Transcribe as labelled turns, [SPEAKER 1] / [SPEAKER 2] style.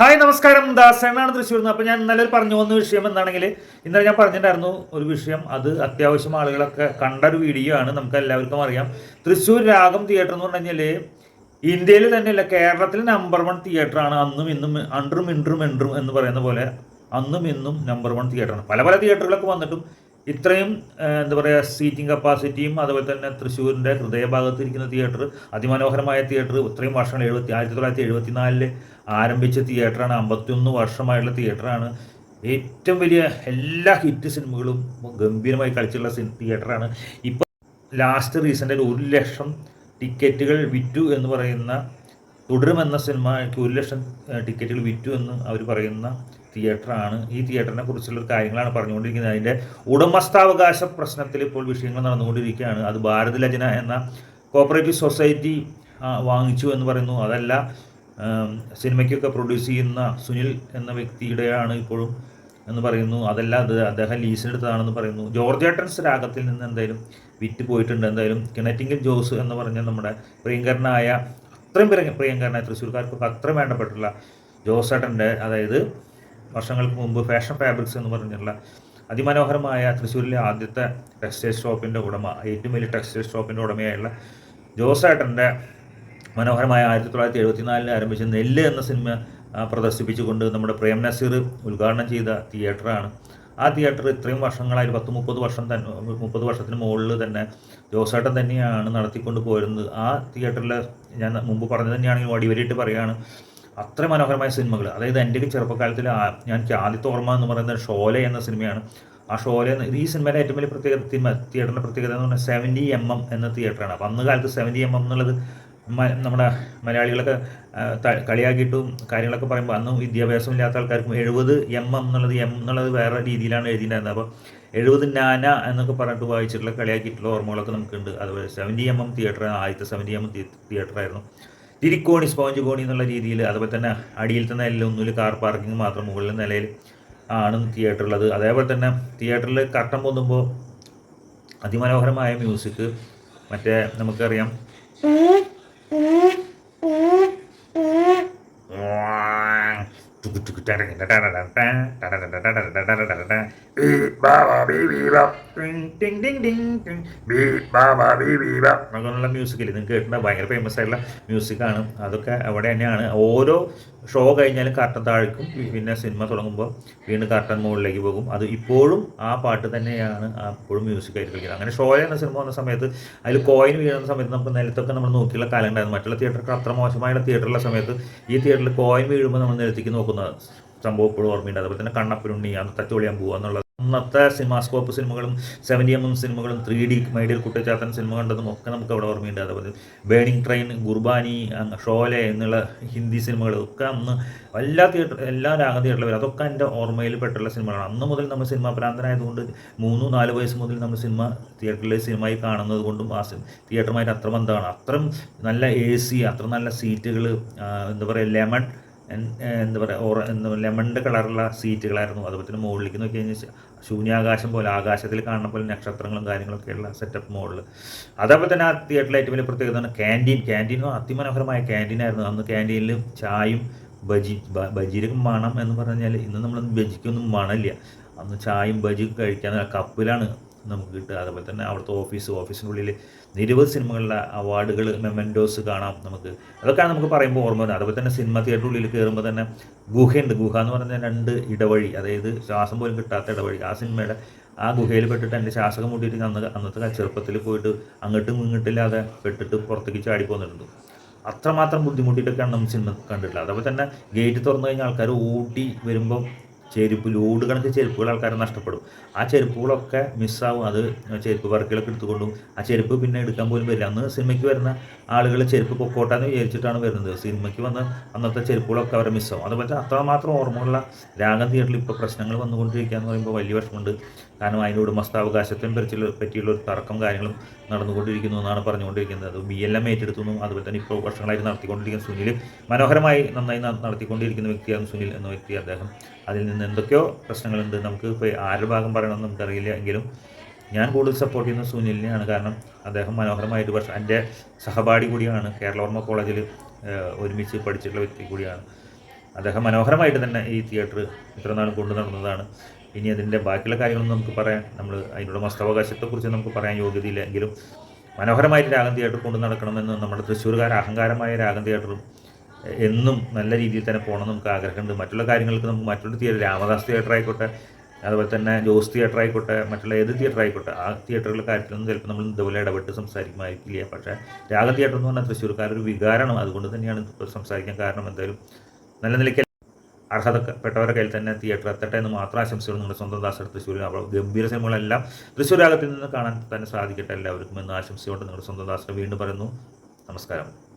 [SPEAKER 1] Hi നമസ്കാരം. ദാസനാണ് തൃശ്ശൂർ നിന്ന്. അപ്പോൾ ഞാൻ ഇന്നലെ പറഞ്ഞു വന്ന വിഷയം എന്താണെങ്കിൽ ഇന്നലെ ഞാൻ പറഞ്ഞിട്ടുണ്ടായിരുന്നു ഒരു വിഷയം. അത് അത്യാവശ്യം ആളുകളൊക്കെ കണ്ട ഒരു വീഡിയോ ആണ്. നമുക്ക് എല്ലാവർക്കും അറിയാം. തൃശ്ശൂർ രാഗം തിയേറ്റർ എന്ന് പറഞ്ഞു കഴിഞ്ഞാൽ ഇന്ത്യയിൽ തന്നെയല്ല കേരളത്തിലെ നമ്പർ വൺ തിയേറ്റർ ആണ്. അന്നും ഇന്നും അണ്ടറും ഇൻട്രും എൻട്രും എന്ന് പറയുന്ന പോലെ അന്നും ഇന്നും നമ്പർ വൺ തിയേറ്ററാണ് പല പല തിയേറ്ററുകളൊക്കെ വന്നിട്ടും ഇത്രയും എന്താ പറയുക സീറ്റിംഗ് കപ്പാസിറ്റിയും അതുപോലെ തന്നെ തൃശ്ശൂരിന്റെ ഹൃദയഭാഗത്ത് ഇരിക്കുന്ന തിയേറ്റർ അതിമനോഹരമായ തിയേറ്റർ ഇത്രയും വർഷങ്ങൾ എഴുപത്തി ആയിരത്തി തൊള്ളായിരത്തി എഴുപത്തി നാലിൽ ആരംഭിച്ച തിയേറ്ററാണ് അമ്പത്തിയൊന്ന് വർഷമായുള്ള തിയേറ്ററാണ് ഏറ്റവും വലിയ എല്ലാ ഹിറ്റ് സിനിമകളും ഗംഭീരമായി കളിച്ചുള്ള തിയേറ്ററാണ് ഇപ്പോൾ ലാസ്റ്റ് റീസെന്റിൽ ഒരു ലക്ഷം ടിക്കറ്റുകൾ വിറ്റു എന്ന് പറയുന്ന തുടരുമെന്ന സിനിമയ്ക്ക് ഒരു ലക്ഷം ടിക്കറ്റുകൾ വിറ്റു എന്ന് അവർ പറയുന്ന തിയേറ്ററാണ്. ഈ തിയേറ്ററിനെ കുറിച്ചുള്ള കാര്യങ്ങളാണ് പറഞ്ഞുകൊണ്ടിരിക്കുന്നത്. അതിന്റെ ഉടമസ്ഥാവകാശ പ്രശ്നത്തിൽ ഇപ്പോൾ വിഷയങ്ങൾ നടന്നുകൊണ്ടിരിക്കുകയാണ്. അത് ഭാരത് ലജന എന്ന കോപ്പറേറ്റീവ് സൊസൈറ്റി വാങ്ങിച്ചു എന്ന് പറയുന്നു. അതല്ല സിനിമയ്ക്കൊക്കെ പ്രൊഡ്യൂസ് ചെയ്യുന്ന സുനിൽ എന്ന വ്യക്തിയുടെയാണ് ഇപ്പോഴും എന്ന് പറയുന്നു. അതല്ല അത് അദ്ദേഹം ലീസിനെടുത്തതാണെന്ന് പറയുന്നു. ജോർജ് ഏട്ടൻസ് രാഗത്തിൽ നിന്ന് എന്തായാലും വിറ്റ് പോയിട്ടുണ്ട്. എന്തായാലും കിണറ്റിങ്കിൽ ജോസ് എന്ന് പറഞ്ഞ നമ്മുടെ പ്രിയങ്കരനായ അത്രയും പ്രിയങ്കരനായ തൃശ്ശൂർക്കാർക്കൊക്കെ അത്രയും വേണ്ടപ്പെട്ടുള്ള ജോസ് ഏട്ടന്റെ അതായത് വർഷങ്ങൾക്ക് മുമ്പ് ഫാഷൻ ഫാബ്രിക്സ് എന്ന് പറഞ്ഞിട്ടുള്ള അതിമനോഹരമായ തൃശ്ശൂരിലെ ആദ്യത്തെ ടെക്സ്റ്റൈൽ ഷോപ്പിന്റെ ഉടമ ഏറ്റവും വലിയ ടെക്സ്റ്റൈൽ ഷോപ്പിന്റെ ഉടമയായുള്ള ജോസേട്ടന്റെ മനോഹരമായ ആയിരത്തി തൊള്ളായിരത്തി എഴുപത്തിനാലിൽ ആരംഭിച്ച നെല്ല് എന്ന സിനിമ പ്രദർശിപ്പിച്ചുകൊണ്ട് നമ്മുടെ പ്രേം നസീർ ഉദ്ഘാടനം ചെയ്ത തിയേറ്ററാണ്. ആ തിയേറ്റർ ഇത്രയും വർഷങ്ങളായി പത്ത് മുപ്പത് വർഷം തന്നെ മുപ്പത് വർഷത്തിന് മുകളിൽ തന്നെ ജോസേട്ടൻ തന്നെയാണ് നടത്തിക്കൊണ്ട് പോരുന്നത് ആ തിയേറ്ററിൽ ഞാൻ മുമ്പ് പറഞ്ഞത് തന്നെയാണെങ്കിൽ വടിവരിയിട്ട് പറയുകയാണ് അത്ര മനോഹരമായ സിനിമകൾ. അതായത് എന്റെ ചെറുപ്പകാലത്തിൽ എനിക്ക് ആദ്യത്തെ ഓർമ്മ എന്ന് പറയുന്നത് ഷോല എന്ന സിനിമയാണ്. ആ ഷോല ഈ സിനിമയുടെ ഏറ്റവും വലിയ പ്രത്യേകത തിയേറ്ററിന്റെ പ്രത്യേകത എന്ന് പറഞ്ഞാൽ സെവന്റി എം എം എന്ന തിയേറ്ററാണ്. അപ്പം അന്ന് കാലത്ത് സെവന്റി എം എം എന്നുള്ളത് നമ്മുടെ മലയാളികളൊക്കെ കളിയാക്കിയിട്ടും കാര്യങ്ങളൊക്കെ പറയുമ്പോൾ അന്നും വിദ്യാഭ്യാസം ഇല്ലാത്ത ആൾക്കാർക്കും എഴുപത് എം എം എന്നുള്ളത് എം എന്നുള്ളത് വേറെ രീതിയിലാണ് എഴുതിയിട്ടുണ്ടായിരുന്നത്. അപ്പോൾ എഴുപത് നാന എന്നൊക്കെ പറഞ്ഞിട്ട് വായിച്ചിട്ടുള്ള കളിയാക്കിയിട്ടുള്ള ഓർമ്മകളൊക്കെ നമുക്കുണ്ട്. അതുപോലെ സെവന്റി എം എം തിയേറ്റർ ആദ്യത്തെ സെവന്റി എം എം തിയേറ്ററായിരുന്നു. തിരിക്കോണി സ്പോഞ്ച് കോണി എന്നുള്ള രീതിയിൽ അതുപോലെ തന്നെ അടിയിലത്തെ നിലയിൽ ഒന്നുമില്ല കാർ പാർക്കിംഗ് മാത്രം മുകളിലെ നിലയിൽ ആണ് തിയേറ്റർ ഉള്ളത്. അതേപോലെ തന്നെ തിയേറ്ററിൽ കട്ടം പൊന്നുമ്പോൾ അതിമനോഹരമായ മ്യൂസിക് മറ്റേ നമുക്കറിയാം. അങ്ങനെയുള്ള മ്യൂസിക്കിൽ നിങ്ങൾക്ക് കേട്ടിട്ടുള്ള ഭയങ്കര ഫേമസ് ആയിട്ടുള്ള മ്യൂസിക്കാണ് അതൊക്കെ അവിടെ തന്നെയാണ്. ഓരോ ഷോ കഴിഞ്ഞാലും കർട്ടൻ താഴേക്കും. പിന്നെ സിനിമ തുടങ്ങുമ്പോൾ വീണ്ടും കർട്ടൻ മുകളിലേക്ക് പോകും. അത് ഇപ്പോഴും ആ പാട്ട് തന്നെയാണ് അപ്പോഴും മ്യൂസിക് ആയിട്ട് കളിക്കുന്നത്. അങ്ങനെ ഷോ എന്ന സിനിമ വന്ന സമയത്ത് അതിൽ കോയിൻ വീഴുന്ന സമയത്ത് നമുക്ക് നിലത്തൊക്കെ നമ്മൾ നോക്കിയുള്ള കാലം ഉണ്ടായിരുന്നു മറ്റുള്ള തിയേറ്ററൊക്കെ അത്ര മോശമായുള്ള തിയേറ്ററുള്ള സമയത്ത് ഈ തിയേറ്ററിൽ കോയിൻ വീഴുമ്പോൾ നമ്മൾ നിലത്തേക്ക് നോക്കുന്ന. സംഭവം ഇപ്പോഴും ഓർമ്മയുണ്ട്. അതുപോലെ തന്നെ കണ്ണപ്പുരുണ്ണി അന്നത്തെ പോകുക എന്നുള്ളത്. അന്നത്തെ സിനിമാസ്കോപ്പ് സിനിമകളും സെവന്റി എം എം സിനിമകളും three D my dear Kuttichathan cinema കണ്ടതും ഒക്കെ നമുക്ക് അവിടെ ഓർമ്മയുണ്ട്. അതുപോലെ ബേണിംഗ് ട്രെയിൻ ഗുർബാനി ഷോലെ എന്നുള്ള ഹിന്ദി സിനിമകളൊക്കെ അന്ന് എല്ലാ തിയേറ്റർ എല്ലാ രാഗ തിയേറ്ററിലും വരും. അതൊക്കെ എന്റെ ഓർമ്മയിൽ പെട്ടുള്ള സിനിമകളാണ് അന്ന് മുതൽ നമ്മൾ സിനിമ പ്രാന്തനായതുകൊണ്ട് മൂന്ന് നാല് വയസ്സ് മുതൽ നമ്മൾ സിനിമ തിയേറ്ററിൽ സിനിമയിൽ കാണുന്നത് കൊണ്ടും ആ തിയേറ്ററുമായിട്ട് അത്ര ബന്ധമാണ്. അത്രയും നല്ല എ സി അത്ര നല്ല സീറ്റുകൾ എന്താ പറയുക ലെമൺ എന്താ പറയുക ഓറ എന്താ ലെമണിന്റെ കളറുള്ള സീറ്റുകളായിരുന്നു അതുപോലെ തന്നെ മുകളിലേക്ക് നോക്കി കഴിഞ്ഞാൽ ശൂന്യാകാശം പോലെ ആകാശത്തിൽ കാണുന്ന പോലെ നക്ഷത്രങ്ങളും കാര്യങ്ങളൊക്കെയുള്ള സെറ്റപ്പ് മുകളിൽ അതേപോലെ തന്നെ ആ തിയേറ്ററിലെ ഏറ്റവും വലിയ പ്രത്യേകത ക്യാന്റീൻ ക്യാന്റീൻ അതിമനോഹരമായ ക്യാന്റീനായിരുന്നു അന്ന് ക്യാന്റീനിൽ ചായയും ബജി ബജിയുടെ മണം എന്ന് പറഞ്ഞാൽ ഇന്ന് നമ്മൾ ബജിക്കൊന്നും മണമില്ല. അന്ന് ചായയും ബജിയും കഴിക്കാൻ കപ്പിലാണ് നമുക്ക് കിട്ടുക. അതുപോലെ തന്നെ അവിടുത്തെ ഓഫീസ് ഓഫീസിനുള്ളിൽ നിരവധി സിനിമകളിലെ അവാർഡുകൾ മെമെന്റോസ് കാണാം നമുക്ക്. അതൊക്കെയാണ് നമുക്ക് പറയുമ്പോൾ ഓർമ്മ വരുന്നത്. അതുപോലെ തന്നെ സിനിമ തിയേറ്ററിന്റെ ഉള്ളിൽ കയറുമ്പോൾ തന്നെ ഗുഹയുണ്ട്. ഗുഹ എന്ന് പറഞ്ഞ രണ്ട് ഇടവഴി അതായത് ശ്വാസം പോലും കിട്ടാത്ത ഇടവഴി. ആ സിനിമയുടെ ആ ഗുഹയിൽ പെട്ടിട്ട് എന്റെ ശ്വാസകം മുട്ടിയിട്ട് അന്ന് അന്നത്തെ ചെറുപ്പത്തിൽ പോയിട്ട് അങ്ങോട്ടും ഇങ്ങോട്ടില്ലാതെ പെട്ടിട്ട് പുറത്തേക്ക് ചാടി പോന്നിട്ടുണ്ട് അത്രമാത്രം ബുദ്ധിമുട്ടിയിട്ടൊക്കെയാണ് നമ്മൾ സിനിമ കണ്ടിട്ടുള്ളത്. അതുപോലെ തന്നെ ഗേറ്റ് തുറന്നു കഴിഞ്ഞാൽ ആൾക്കാർ ഓടി വരുമ്പോൾ ചെരുപ്പ് ലോഡ് കണക്ക് ചെരുപ്പുകൾ ആൾക്കാർ നഷ്ടപ്പെടും. ആ ചെരുപ്പുകളൊക്കെ മിസ്സാവും. അത് ചെരുപ്പ് വർക്കുകളൊക്കെ എടുത്തുകൊണ്ടും ആ ചെരുപ്പ് പിന്നെ എടുക്കാൻ പോലും വരില്ല. അന്ന് സിനിമയ്ക്ക് വരുന്ന ആളുകൾ ചെരുപ്പ് പൊക്കോട്ടാന്ന് വിചാരിച്ചിട്ടാണ് വരുന്നത്. സിനിമയ്ക്ക് വന്ന് അന്നത്തെ ചെരുപ്പുകളൊക്കെ അവരെ മിസ്സാവും. അതുപോലെ അത്രമാത്രം ഓർമ്മയുള്ള രാഗം തിയേറ്ററിൽ ഇപ്പോൾ പ്രശ്നങ്ങൾ വന്നുകൊണ്ടിരിക്കുക എന്ന് പറയുമ്പോൾ വലിയ വിഷമമുണ്ട്. കാരണം അതിന്റെ ഉടമസ്ഥാവകാശത്തെ പറ്റിയുള്ള പറ്റിയുള്ള ഒരു തർക്കം കാര്യങ്ങളും നടന്നുകൊണ്ടിരിക്കുന്നു എന്നാണ് പറഞ്ഞുകൊണ്ടിരിക്കുന്നത്. അത് ബി എൽ എം ഏറ്റെടുത്തു എന്നും അതുപോലെ തന്നെ ഇപ്പോൾ വർഷങ്ങളായിട്ട് നടത്തിക്കൊണ്ടിരിക്കുന്ന സുനിൽ മനോഹരമായി നന്നായി നടത്തിക്കൊണ്ടിരിക്കുന്ന വ്യക്തിയാണ് സുനിൽ എന്ന വ്യക്തി. അദ്ദേഹം അതിൽ നിന്ന് എന്തൊക്കെയോ പ്രശ്നങ്ങളുണ്ട്. നമുക്ക് ഇപ്പോൾ ആരുടെ ഭാഗം പറയണമെന്ന് നമുക്കറിയില്ല എങ്കിലും ഞാൻ കൂടുതൽ സപ്പോർട്ട് ചെയ്യുന്ന സുനിലിനെയാണ്. കാരണം അദ്ദേഹം മനോഹരമായിട്ട് പക്ഷേ എന്റെ സഹപാഠി കൂടിയാണ്. കേരളവർമ്മ കോളേജിൽ ഒരുമിച്ച് പഠിച്ചിട്ടുള്ള വ്യക്തി കൂടിയാണ്. അദ്ദേഹം മനോഹരമായിട്ട് തന്നെ ഈ തിയേറ്റർ ഇത്ര നാളും കൊണ്ടു നടന്നതാണ്. ഇനി അതിന്റെ ബാക്കിയുള്ള കാര്യങ്ങളൊന്നും നമുക്ക് പറയാം നമ്മൾ അതിനുള്ള മസ്തവകാശത്തെക്കുറിച്ച് നമുക്ക് പറയാൻ യോഗ്യതയില്ല എങ്കിലും മനോഹരമായിട്ട് രാഗം തിയേറ്റർ കൊണ്ടു നടക്കണമെന്ന് നമ്മുടെ തൃശ്ശൂർകാർ അഹങ്കാരമായ രാഗം തിയേറ്ററും എന്നും നല്ല രീതിയിൽ തന്നെ പോകണം നമുക്ക് ആഗ്രഹമുണ്ട്. മറ്റുള്ള കാര്യങ്ങൾക്ക് നമുക്ക് മറ്റുള്ള തിയേറ്റർ രാമദാസ് തിയേറ്റർ ആയിക്കോട്ടെ അതുപോലെ തന്നെ ജോസ് തിയേറ്റർ ആയിക്കോട്ടെ മറ്റുള്ള ഏത് തിയേറ്റർ ആയിക്കോട്ടെ ആ തിയേറ്ററുകളുടെ കാര്യത്തിലൊന്നും ചിലപ്പോൾ നമ്മൾ ഇതുപോലെ ഇടപെട്ട് സംസാരിക്കുമായിരിക്കില്ല. പക്ഷേ രാഗ തിയേറ്റർ എന്ന് പറഞ്ഞാൽ തൃശ്ശൂർക്കാരൊരു വികാരമാണ്. അതുകൊണ്ട് തന്നെയാണ് ഇപ്പോൾ സംസാരിക്കാൻ കാരണം എന്തായാലും നല്ല നിലയ്ക്ക് അർഹതപ്പെട്ടവരുടെ കയ്യിൽ തന്നെ തിയേറ്റർ എത്തട്ടെ എന്ന് മാത്രം ആശംസകൾ നിങ്ങളുടെ സ്വന്തം ദാസർ തൃശ്ശൂരിൽ അപ്പോൾ ഗംഭീര സിനിമകളെല്ലാം തൃശ്ശൂർ രാഗത്തിൽ നിന്ന് കാണാൻ തന്നെ സാധിക്കട്ടെ എല്ലാവർക്കും എന്ന് ആശംസയോടെ നിങ്ങളുടെ സ്വന്തം ദാസർ വീണ്ടും പറയുന്നു. നമസ്കാരം.